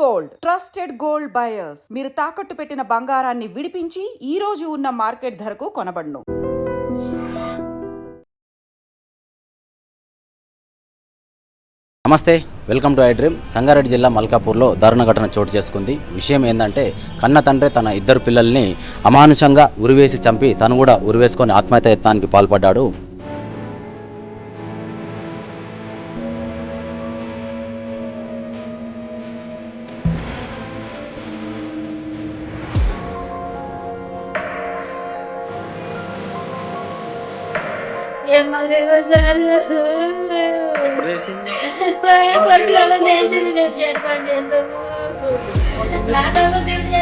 Gold. Trusted gold buyers. మీరు తాకట్టు పెట్టిన బంగారాన్ని విడిపించి ఈ రోజు ఉన్న మార్కెట్ ధరకు కొనబడును. నమస్తే welcome to I dream. Sangareddy జిల్లా మల్కాపూర్లో దారుణ ఘటన చోటు చేసుకుంది. విషయం ఏంటంటే కన్న తండ్రి తన ఇద్దరు పిల్లల్ని అమానుషంగా ఉరివేసి చంపి తను కూడా ఉరివేసుకొని ఆత్మహత్య యత్నానికి పాల్పడ్డాడు. చేసింది నేను చెప్పాను ఎందుకు నాతో తిరిగి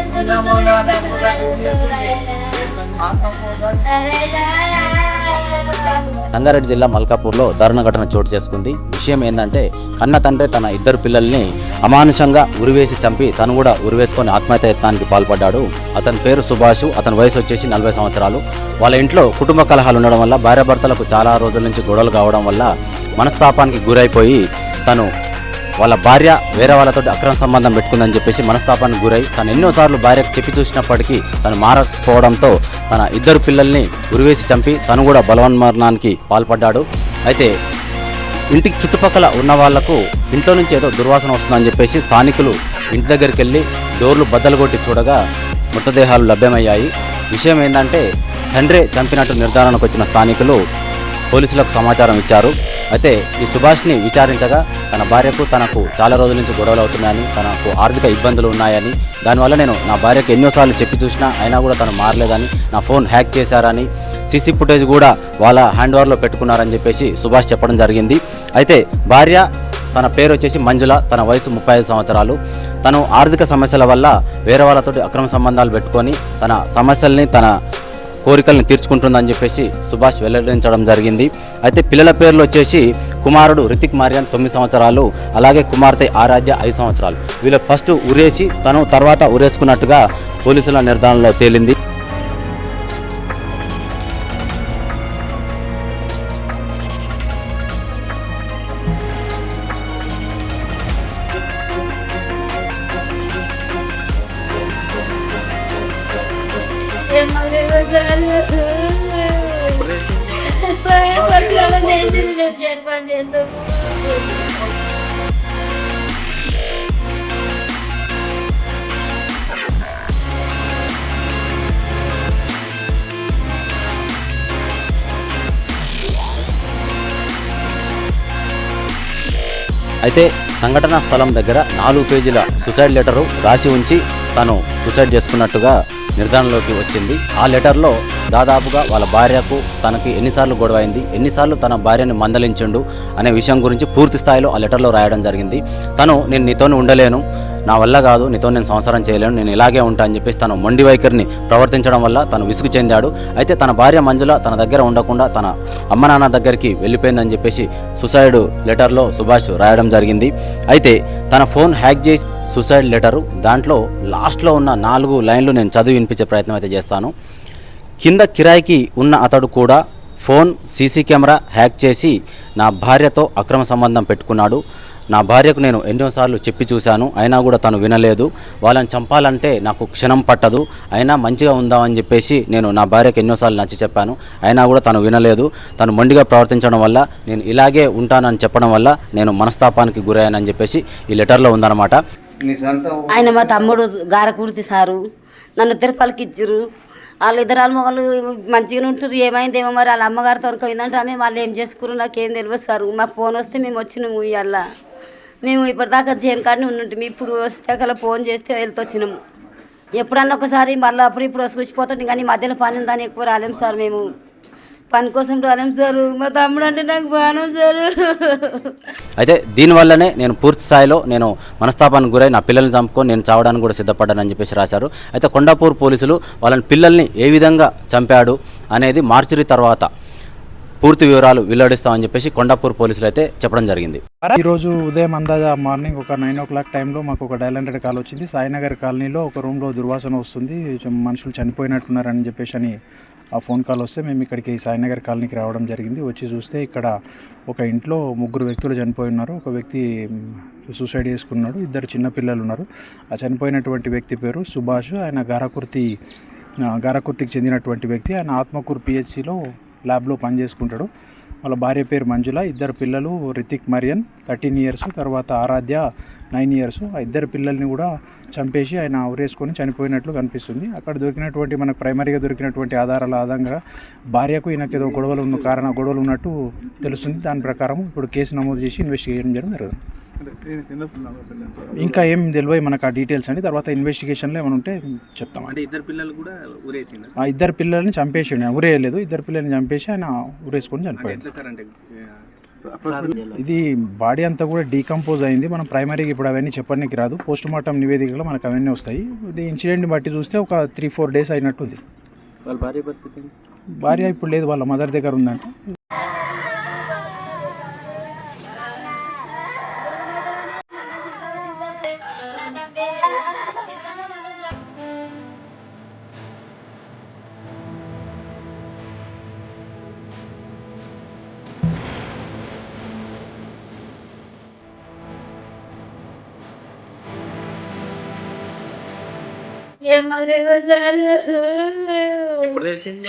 సంగారెడ్డి జిల్లా మల్కాపూర్లో దారుణ ఘటన చోటు చేసుకుంది. విషయం ఏంటంటే కన్న తండ్రి తన ఇద్దరు పిల్లల్ని అమానుషంగా ఉరివేసి చంపి తను కూడా ఉరివేసుకొని ఆత్మహత్య యత్నానికి పాల్పడ్డాడు. అతని పేరు సుభాష్ అతని వయసు వచ్చేసి నలభై సంవత్సరాలు. వాళ్ళ ఇంట్లో కుటుంబ కలహాలు ఉండడం వల్ల భార్యాభర్తలకు చాలా రోజుల నుంచి గొడవలు కావడం వల్ల మనస్తాపానికి గురైపోయి తను వాళ్ళ భార్య వేరే వాళ్ళతో అక్రమ సంబంధం పెట్టుకుందని చెప్పేసి మనస్తాపానికి గురై తను ఎన్నోసార్లు భార్యకు చెప్పి చూసినప్పటికీ తను మారకపోవడంతో తన ఇద్దరు పిల్లల్ని ఉరివేసి చంపి తను కూడా బలవన్మరణానికి పాల్పడ్డాడు. అయితే ఇంటికి చుట్టుపక్కల ఉన్న వాళ్ళకు ఇంట్లో నుంచి ఏదో దుర్వాసన వస్తుందని చెప్పేసి స్థానికులు ఇంటి దగ్గరికి వెళ్ళి డోర్లు బద్దలు కొట్టి చూడగా మృతదేహాలు లభ్యమయ్యాయి. విషయం ఏంటంటే తండ్రే చంపినట్టు నిర్ధారణకు వచ్చిన స్థానికులు పోలీసులకు సమాచారం ఇచ్చారు. అయితే ఈ సుభాష్ని విచారించగా తన భార్యకు తనకు చాలా రోజుల నుంచి గొడవలు అవుతున్నాయని తనకు ఆర్థిక ఇబ్బందులు ఉన్నాయని దానివల్ల నేను నా భార్యకు ఎన్నోసార్లు చెప్పి చూసినా అయినా కూడా తను మారలేదని నా ఫోన్ హ్యాక్ చేశారని సీసీ ఫుటేజ్ కూడా వాళ్ళ హ్యాండ్ ఓవర్లో పెట్టుకున్నారని చెప్పేసి సుభాష్ చెప్పడం జరిగింది. అయితే భార్య తన పేరు వచ్చేసి మంజుల తన వయసు ముప్పై ఐదు సంవత్సరాలు. తను ఆర్థిక సమస్యల వల్ల వేరే వాళ్ళతోటి అక్రమ సంబంధాలు పెట్టుకొని తన సమస్యల్ని తన కోరికల్ని తీర్చుకుంటుందని చెప్పేసి సుభాష్ వెల్లడించడం జరిగింది. అయితే పిల్లల పేర్లు వచ్చేసి కుమారుడు రితిక్ మారియన్ తొమ్మిది సంవత్సరాలు అలాగే కుమార్తె ఆరాధ్య ఐదు సంవత్సరాలు. వీళ్ళు ఫస్ట్ ఉరేసి తను తర్వాత ఉరేసుకున్నట్టుగా పోలీసుల నిర్ధారణలో తేలింది. అయితే సంఘటనా స్థలం దగ్గర నాలుగు పేజీల సుసైడ్ లెటరు రాసి ఉంచి తను సుసైడ్ చేసుకున్నట్టుగా నిర్ధారణలోకి వచ్చింది. ఆ లెటర్లో దాదాపుగా వాళ్ళ భార్యకు తనకి ఎన్నిసార్లు గొడవైంది ఎన్నిసార్లు తన భార్యని మందలించిండు అనే విషయం గురించి పూర్తి స్థాయిలో ఆ లెటర్లో రాయడం జరిగింది. తను నేను నీతోనే ఉండలేను నా వల్ల కాదు నీతో నేను సంసారం చేయలేను నేను ఇలాగే ఉంటా అని చెప్పేసి తను మొండి వైఖరిని ప్రవర్తించడం వల్ల తను విసుగు చెందాడు. అయితే తన భార్య మంజుల తన దగ్గర ఉండకుండా తన అమ్మ నాన్న దగ్గరికి వెళ్ళిపోయిందని చెప్పేసి సుసైడ్ లెటర్లో సుభాష్ రాయడం జరిగింది. అయితే తన ఫోన్ హ్యాక్ చేసి సుసైడ్ లెటరు దాంట్లో లాస్ట్లో ఉన్న నాలుగు లైన్లు నేను చదివి వినిపించే ప్రయత్నం అయితే చేస్తాను. కింద కిరాయికి ఉన్న అతడు కూడా ఫోన్ సీసీ కెమెరా హ్యాక్ చేసి నా భార్యతో అక్రమ సంబంధం పెట్టుకున్నాడు. నా భార్యకు నేను ఎన్నోసార్లు చెప్పి చూశాను. అయినా కూడా తను వినలేదు. వాళ్ళని చంపాలంటే నాకు క్షణం పట్టదు. అయినా మంచిగా ఉందామని చెప్పేసి నేను నా భార్యకు ఎన్నోసార్లు నచ్చి చెప్పాను. అయినా కూడా తను వినలేదు. తను మొండిగా ప్రవర్తించడం వల్ల నేను ఇలాగే ఉంటానని చెప్పడం వల్ల నేను మనస్తాపానికి గురయ్యానని చెప్పేసి ఈ లెటర్లో ఉందన్నమాట. ఆయన మా తమ్ముడు గారకూర్తి సారు. నన్ను ఇద్దరు పలికిచ్చారు. వాళ్ళు ఇద్దరు మొగలు మంచిగానే ఉంటారు. ఏమైందేమో మరి వాళ్ళ అమ్మగారితో పోయిందంటే ఆమె వాళ్ళు ఏం చేసుకున్నారు నాకేం తెలియదు సార్. మాకు ఫోన్ వస్తే మేము వచ్చినాము ఇవాళ మేము ఇప్పటిదాకా జేన్ కాడనే ఉన్నట్టు ఇప్పుడు వస్తే కల ఫోన్ చేస్తే వెళ్తొచ్చినాము ఎప్పుడన్నా ఒకసారి మళ్ళీ అప్పుడు ఇప్పుడు చూసిపోతుంటే కానీ మధ్యలో పని ఉందని ఎక్కువ రాలేము సార్ మేము. పని కోసం రాలేము సారు. మా తమ్ముడు అంటే నాకు బాణం సారు. అయితే దీనివల్లనే నేను పూర్తి స్థాయిలో నేను మనస్తాపానికి గురై నా పిల్లల్ని చంపుకొని నేను చావడానికి కూడా సిద్ధపడ్డానని చెప్పేసి రాశారు. అయితే కొండాపూర్ పోలీసులు వాళ్ళని పిల్లల్ని ఏ విధంగా చంపాడు అనేది మార్చిరి తర్వాత పూర్తి వివరాలు వెల్లడిస్తామని చెప్పేసి కొండాపూర్ పోలీసులు అయితే చెప్పడం జరిగింది. ఈరోజు ఉదయం అందాజ మార్నింగ్ ఒక నైన్ ఓ క్లాక్ టైంలో మాకు ఒక డైల్ హండ్రెడ్ కాల్ వచ్చింది. సాయినగర్ కాలనీలో ఒక రూమ్లో దుర్వాసన వస్తుంది. మనుషులు చనిపోయినట్టున్నారని చెప్పేసి అని ఆ ఫోన్ కాల్ వస్తే మేము ఇక్కడికి సాయినగర్ కాలనీకి రావడం జరిగింది. వచ్చి చూస్తే ఇక్కడ ఒక ఇంట్లో ముగ్గురు వ్యక్తులు చనిపోయి ఉన్నారు. ఒక వ్యక్తి సూసైడ్ చేసుకున్నాడు. ఇద్దరు చిన్నపిల్లలు ఉన్నారు. ఆ చనిపోయినటువంటి వ్యక్తి పేరు సుభాష్. ఆయన గారకుర్తి గారాకుర్తికి గారకుర్తికి చెందినటువంటి వ్యక్తి. ఆయన ఆత్మకూరు పిహెచ్సిలో ల్యాబ్లో పనిచేసుకుంటాడు. వాళ్ళ భార్య పేరు మంజుల. ఇద్దరు పిల్లలు రితిక్ మరియన్ థర్టీన్ ఇయర్స్ తర్వాత ఆరాధ్య నైన్ ఇయర్స్. ఆ ఇద్దరు పిల్లల్ని కూడా చంపేసి ఆయన ఉరేసుకొని చనిపోయినట్లు కనిపిస్తుంది. అక్కడ దొరికినటువంటి మనకు ప్రైమరీగా దొరికినటువంటి ఆధారాల ఆధారంగా భార్యకు ఈయనకి ఏదో గొడవలు ఉన్న కారణ గొడవలు ఉన్నట్టు తెలుస్తుంది. దాని ప్రకారం ఇప్పుడు కేసు నమోదు చేసి ఇన్వెస్టిగేషన్ చేయడం జరుగుతుంది. ఇంకా ఏం తెలియదు మనకు ఆ డీటెయిల్స్ అండి. తర్వాత ఇన్వెస్టిగేషన్లో ఏమైనా ఉంటే చెప్తాం. అంటే ఇద్దరు పిల్లలు కూడా ఊరేసింది? ఆ ఇద్దరు పిల్లల్ని చంపేసి ఆయన ఉరేయలేదు ఇద్దరు పిల్లల్ని చంపేసి ఆయన ఉరేసుకొని చనిపోయాడు. ఇది బాడీ అంతా కూడా డీకంపోజ్ అయింది. మనం ప్రైమరీకి ఇప్పుడు అవన్నీ చెప్పడానికి రాదు. పోస్ట్ మార్టం నివేదికలో మనకు అవన్నీ వస్తాయి. ఇది ఇన్సిడెంట్ని బట్టి చూస్తే ఒక త్రీ ఫోర్ డేస్ అయినట్టుంది. వాళ్ళ భార్య పరిస్థితి? భార్య ఇప్పుడు లేదు వాళ్ళ మదర్ దగ్గర ఉందంట. ఇప్పుడు తెలిసింది